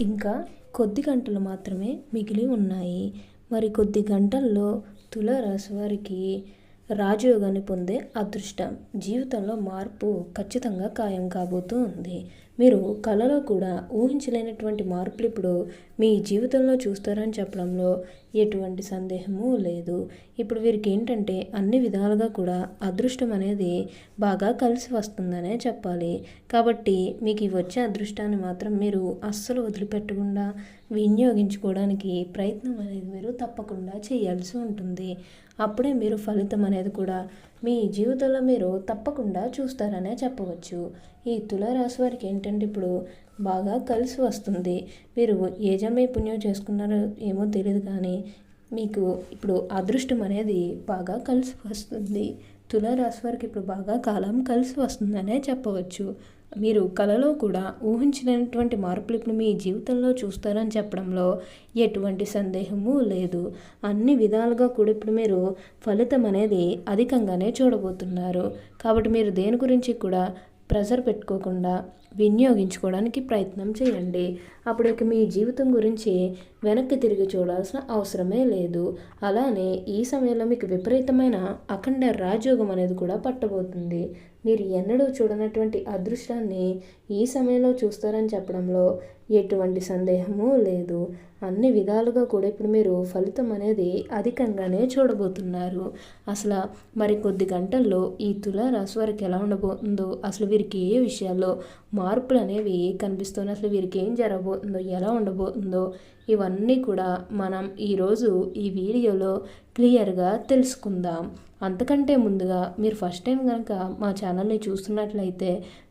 ఇంకా కొద్ది గంటలు మాత్రమే మిగిలి ఉన్నాయి. మరి కొద్ది గంటల్లో తులారాశి వారికి రాజయోగాన్ని పొందే అదృష్టం. జీవితంలో మార్పు ఖచ్చితంగా ఖాయం కాబోతూ ఉంది. మీరు కళలో కూడా ఊహించలేనటువంటి మార్పులు ఇప్పుడు మీ జీవితంలో చూస్తారని చెప్పడంలో ఎటువంటి సందేహము లేదు. ఇప్పుడు వీరికి ఏంటంటే అన్ని విధాలుగా కూడా అదృష్టం అనేది బాగా కలిసి వస్తుందనే చెప్పాలి. కాబట్టి మీకు వచ్చే అదృష్టాన్ని మాత్రం మీరు అస్సలు వదిలిపెట్టకుండా వినియోగించుకోవడానికి ప్రయత్నం అనేది మీరు తప్పకుండా చేయాల్సి ఉంటుంది. అప్పుడే మీరు ఫలితం అనేది కూడా మీ జీవితంలో మీరు తప్పకుండా చూస్తారనే చెప్పవచ్చు. ఈ తులారాశి వారికి ఏంటంటే ఇప్పుడు బాగా కలిసి వస్తుంది. మీరు ఏ జమే పుణ్యం చేసుకున్నారో ఏమో తెలియదు కానీ మీకు ఇప్పుడు అదృష్టం అనేది బాగా కలిసి వస్తుంది. తులారాశి వారికి ఇప్పుడు బాగా కాలం కలిసి వస్తుందనే చెప్పవచ్చు. మీరు కళలో కూడా ఊహించినటువంటి మార్పులు ఇప్పుడు మీ జీవితంలో చూస్తారని చెప్పడంలో ఎటువంటి సందేహము లేదు. అన్ని విధాలుగా కూడా ఇప్పుడు మీరు ఫలితం అనేది అధికంగానే చూడబోతున్నారు. కాబట్టి మీరు దేని గురించి కూడా ప్రెజర్ పెట్టుకోకుండా వినియోగించుకోవడానికి ప్రయత్నం చేయండి. అప్పుడు ఇక మీ జీవితం గురించి వెనక్కి తిరిగి చూడాల్సిన అవసరమే లేదు. అలానే ఈ సమయంలో మీకు విపరీతమైన అఖండ రాజయోగం అనేది కూడా పట్టబోతుంది. మీరు ఎన్నడూ చూడనటువంటి అదృష్టాన్ని ఈ సమయంలో చూస్తారని చెప్పడంలో ఎటువంటి సందేహము లేదు. అన్ని విధాలుగా కూడా ఇప్పుడు మీరు ఫలితం అనేది అధికంగానే చూడబోతున్నారు. అసలు మరి కొద్ది గంటల్లో ఈ తులారాశి వారికి ఎలా ఉండబోతుందో అసలు వీరికి ఏ విషయాల్లో మార్పులు అనేవి కనిపిస్తున్నాయి అసలు వీరికి ఏం జరగబోతుందో ఎలా ఉండబోతుందో ఇవన్నీ కూడా మనం ఈరోజు ఈ వీడియోలో క్లియర్గా తెలుసుకుందాం. అంతకంటే ముందుగా మీరు ఫస్ట్ టైం కనుక మా ఛానల్ని చూస్తున్నట్లయితే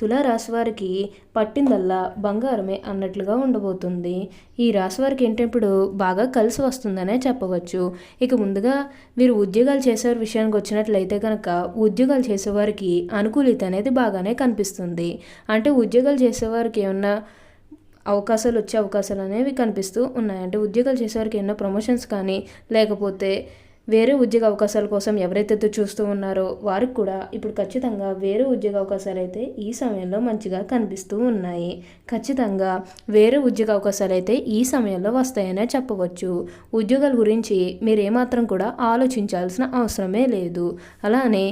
తులారాశి వారికి పట్టిందల్లా బంగారమే అన్నట్లుగా ఉండబోతుంది. ఈ రాశి వారికి ఏంటప్పుడు ఇప్పుడు బాగా కలిసి వస్తుందనే చెప్పవచ్చు. ఇక ముందుగా వీరు ఉద్యోగాలు చేసే విషయానికి వచ్చినట్లయితే కనుక ఉద్యోగాలు చేసేవారికి అనుకూలిత అనేది బాగానే కనిపిస్తుంది. అంటే ఉద్యోగాలు చేసేవారికి ఏమన్నా అవకాశాలు వచ్చే అవకాశాలు అనేవి కనిపిస్తూ ఉన్నాయి. అంటే ఉద్యోగాలు చేసేవారికి ఎన్నో ప్రమోషన్స్ కానీ లేకపోతే వేరే ఉద్యోగ అవకాశాల కోసం ఎవరైతే చూస్తూ ఉన్నారో వారికి కూడా ఇప్పుడు ఖచ్చితంగా వేరే ఉద్యోగ అవకాశాలు అయితే ఈ సమయంలో మంచిగా కనిపిస్తూ ఉన్నాయి. ఖచ్చితంగా వేరే ఉద్యోగ అవకాశాలు అయితే ఈ సమయంలో వస్తాయనే చెప్పవచ్చు. ఉద్యోగాల గురించి మీరు ఏమాత్రం కూడా ఆలోచించాల్సిన అవసరమే లేదు. అలానే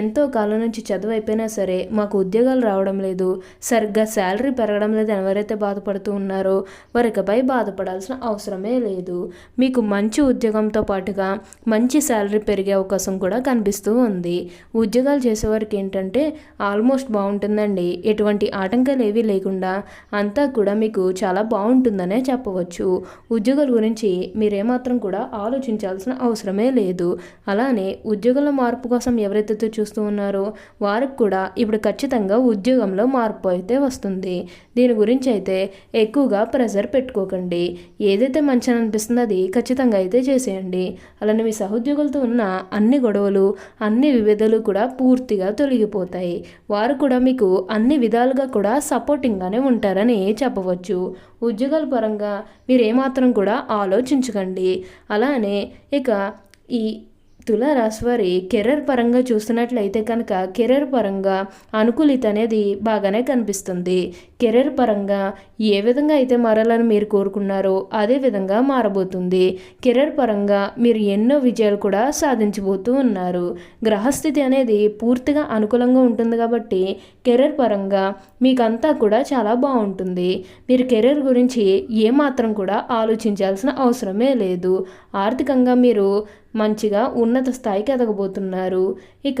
ఎంతో కాలం నుంచి చదువు అయిపోయినా సరే మాకు ఉద్యోగాలు రావడం లేదు. సరిగ్గా శాలరీ పెరగడం లేదు ఎవరైతే బాధపడుతూ ఉన్నారో వారికపై బాధపడాల్సిన అవసరమే లేదు. మీకు మంచి ఉద్యోగంతో పాటుగా మంచి శాలరీ పెరిగే అవకాశం కూడా కనిపిస్తూ ఉంది. ఉద్యోగాలు చేసేవారికి ఏంటంటే ఆల్మోస్ట్ బాగుంటుందండి. ఎటువంటి ఆటంకాలు ఏవీ లేకుండా అంతా కూడా మీకు చాలా బాగుంటుందనే చెప్పవచ్చు. ఉద్యోగాల గురించి మీరేమాత్రం కూడా ఆలోచించాల్సిన అవసరమే లేదు. అలానే ఉద్యోగంలో మార్పు కోసం ఎవరైతే చూస్తూ ఉన్నారో వారికి కూడా ఇప్పుడు ఖచ్చితంగా ఉద్యోగంలో మార్పు అయితే వస్తుంది. దీని గురించి అయితే ఎక్కువగా ప్రెజర్ పెట్టుకోకండి. ఏదైతే మంచి అనిపిస్తుందో అది ఖచ్చితంగా అయితే చేసేయండి. అలానే మీ సహోద్యోగులతో ఉన్న అన్ని గొడవలు అన్ని విభేదాలు కూడా పూర్తిగా తొలగిపోతాయి. వారు కూడా మీకు అన్ని విధాలుగా కూడా సపోర్టింగ్గానే ఉంటారని చెప్పవచ్చు. ఉద్యోగాల పరంగా మీరు ఏమాత్రం కూడా ఆలోచించకండి. అలానే ఇక ఈ తులారాశి వారి కెరీర్ పరంగా చూస్తున్నట్లయితే కనుక కెరీర్ పరంగా అనుకూలిత అనేది బాగానే కనిపిస్తుంది. కెరీర్ పరంగా ఏ విధంగా అయితే మారాలని మీరు కోరుకున్నారో అదే విధంగా మారబోతుంది. కెరీర్ పరంగా మీరు ఎన్నో విజయాలు కూడా సాధించబోతూ ఉన్నారు. గ్రహస్థితి అనేది పూర్తిగా అనుకూలంగా ఉంటుంది కాబట్టి కెరీర్ పరంగా మీకంతా కూడా చాలా బాగుంటుంది. మీరు కెరీర్ గురించి ఏమాత్రం కూడా ఆలోచించాల్సిన అవసరమే లేదు. ఆర్థికంగా మీరు మంచిగా ఉన్నత స్థాయికి ఎదగబోతున్నారు. ఇక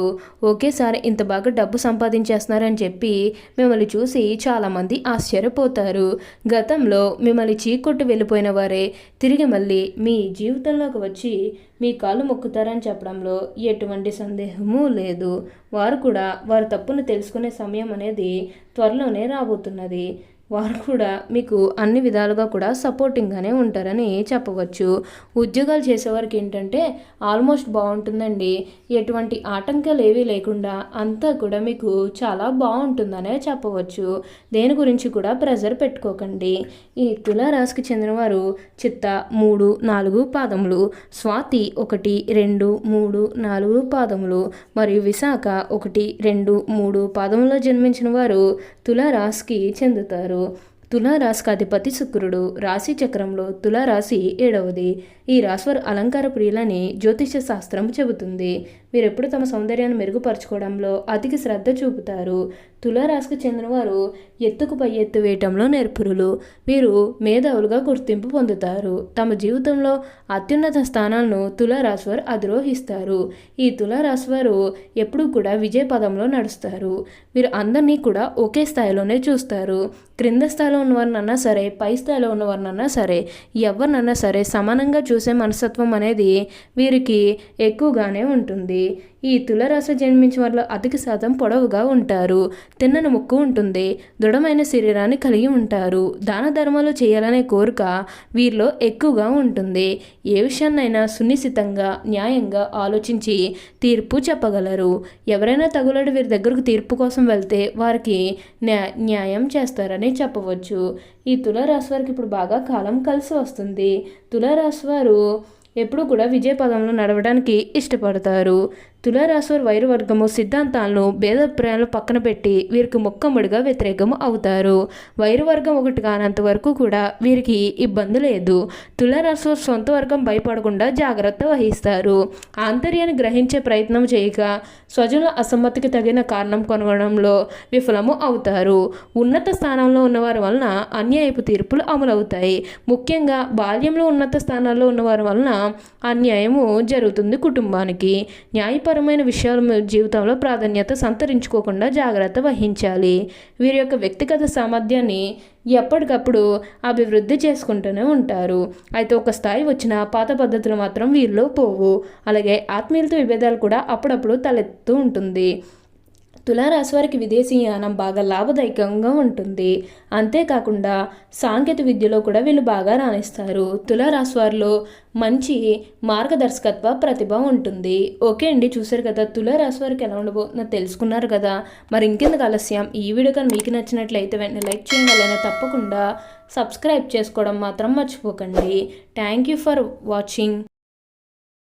ఒకేసారి ఇంత బాగా డబ్బు సంపాదించేస్తున్నారని చెప్పి మిమ్మల్ని చూసి చాలామంది ఆశ్చర్యపోతారు. గతంలో మిమ్మల్ని చీకొట్టు వెళ్ళిపోయిన వారే తిరిగి మళ్ళీ మీ జీవితంలోకి వచ్చి మీ కాళ్ళు మొక్కుతారని చెప్పడంలో ఎటువంటి సందేహము లేదు. వారు కూడా వారి తప్పును తెలుసుకునే సమయం అనేది త్వరలోనే రాబోతున్నది. వారు కూడా మీకు అన్ని విధాలుగా కూడా సపోర్టింగ్గానే ఉంటారని చెప్పవచ్చు. ఉద్యోగాలు చేసేవారికి ఏంటంటే ఆల్మోస్ట్ బాగుంటుందండి. ఎటువంటి ఆటంకాలు ఏవీ లేకుండా అంతా కూడా మీకు చాలా బాగుంటుందనే చెప్పవచ్చు. దేని గురించి కూడా ప్రెజర్ పెట్టుకోకండి. ఈ తులారాశికి చెందినవారు చిత్త మూడు నాలుగు పాదములు స్వాతి ఒకటి రెండు మూడు నాలుగు పాదములు మరియు విశాఖ ఒకటి రెండు మూడు పాదములో జన్మించిన వారు తులారాశికి చెందుతారు. తులారాశికి అధిపతి శుక్రుడు రాశి చక్రంలో తులారాశి ఏడవది. ఈ రాశివారు అలంకార ప్రియులని జ్యోతిష శాస్త్రం చెబుతుంది. వీరెప్పుడు తమ సౌందర్యాన్ని మెరుగుపరచుకోవడంలో అతికి శ్రద్ధ చూపుతారు. తులారాశికి చెందినవారు ఎత్తుకు పై ఎత్తు వేయటంలో నేర్పురులు. వీరు మేధావులుగా గుర్తింపు పొందుతారు. తమ జీవితంలో అత్యున్నత స్థానాలను తులారాశి వారు అధిరోహిస్తారు. ఈ తులారాశి వారు ఎప్పుడూ కూడా విజయ పదంలో నడుస్తారు. వీరు అందరినీ కూడా ఒకే స్థాయిలోనే చూస్తారు. క్రింద స్థాయిలో ఉన్నవారినన్నా సరే పై స్థాయిలో ఉన్నవారినన్నా సరే ఎవరినన్నా సరే సమానంగా చూసే మనస్తత్వం అనేది వీరికి ఎక్కువగానే ఉంటుంది. ఈ తులరాశి జన్మించిన వాళ్ళు అధిక శాతం పొడవుగా ఉంటారు. తిన్నని ముక్కు ఉంటుంది. దృఢమైన శరీరాన్ని కలిగి ఉంటారు. దాన ధర్మాలు చేయాలనే కోరిక వీరిలో ఎక్కువగా ఉంటుంది. ఏ విషయాన్నైనా సునిశ్చితంగా న్యాయంగా ఆలోచించి తీర్పు చెప్పగలరు. ఎవరైనా తగులడు వీరి దగ్గరకు తీర్పు కోసం వెళ్తే వారికి న్యాయం చేస్తారని చెప్పవచ్చు. ఈ తులారాశి వారికి ఇప్పుడు బాగా కాలం కలిసి వస్తుంది. తులారాశి వారు ఎప్పుడూ కూడా విజయ పదంలో నడవడానికి ఇష్టపడతారు. తులారాశివారి వైరు వర్గము సిద్ధాంతాలను భేదప్రాయాలు పక్కన పెట్టి వీరికి మొక్కమ్మడిగా వ్యతిరేకము అవుతారు. వైరు వర్గం ఒకటి కానంత వరకు కూడా వీరికి ఇబ్బంది లేదు. తులారాశివారు సొంత వర్గం భయపడకుండా జాగ్రత్త వహిస్తారు. ఆంతర్యాన్ని గ్రహించే ప్రయత్నం చేయక స్వజనుల అసమ్మతికి తగిన కారణం కొనగడంలో విఫలము అవుతారు. ఉన్నత స్థానంలో ఉన్నవారి వలన అన్యాయపు తీర్పులు అమలవుతాయి. ముఖ్యంగా బాల్యంలో ఉన్నత స్థానాల్లో ఉన్నవారి వలన అన్యాయము జరుగుతుంది కుటుంబానికి. వృత్తిపరమైన విషయాల జీవితంలో ప్రాధాన్యత సంతరించుకోకుండా జాగ్రత్త వహించాలి. వీరి యొక్క వ్యక్తిగత సామర్థ్యాన్ని ఎప్పటికప్పుడు అభివృద్ధి చేసుకుంటూనే ఉంటారు. అయితే ఒక స్థాయి వచ్చిన పాత పద్ధతులు మాత్రం వీరిలో పోవు. అలాగే ఆత్మీయులతో విభేదాలు కూడా అప్పుడప్పుడు తలెత్తుతూ ఉంటుంది. తులారాశి వారికి విదేశీయానం బాగా లాభదాయకంగా ఉంటుంది. అంతేకాకుండా సాంకేతిక విద్యలో కూడా వీళ్ళు బాగా రాణిస్తారు. తులారాశి వారిలో మంచి మార్గదర్శకత్వ ప్రతిభ ఉంటుంది. ఓకే అండి చూశారు కదా తులారాశి వారికి ఎలా ఉండబోతుందో తెలుసుకున్నారు కదా. మరి ఇంకెందుకు ఆలస్యం? ఈ వీడియో కానీ మీకు నచ్చినట్లయితే వెంటనే లైక్ చేయాలని తప్పకుండా సబ్స్క్రైబ్ చేసుకోవడం మాత్రం మర్చిపోకండి. Thank you for watching.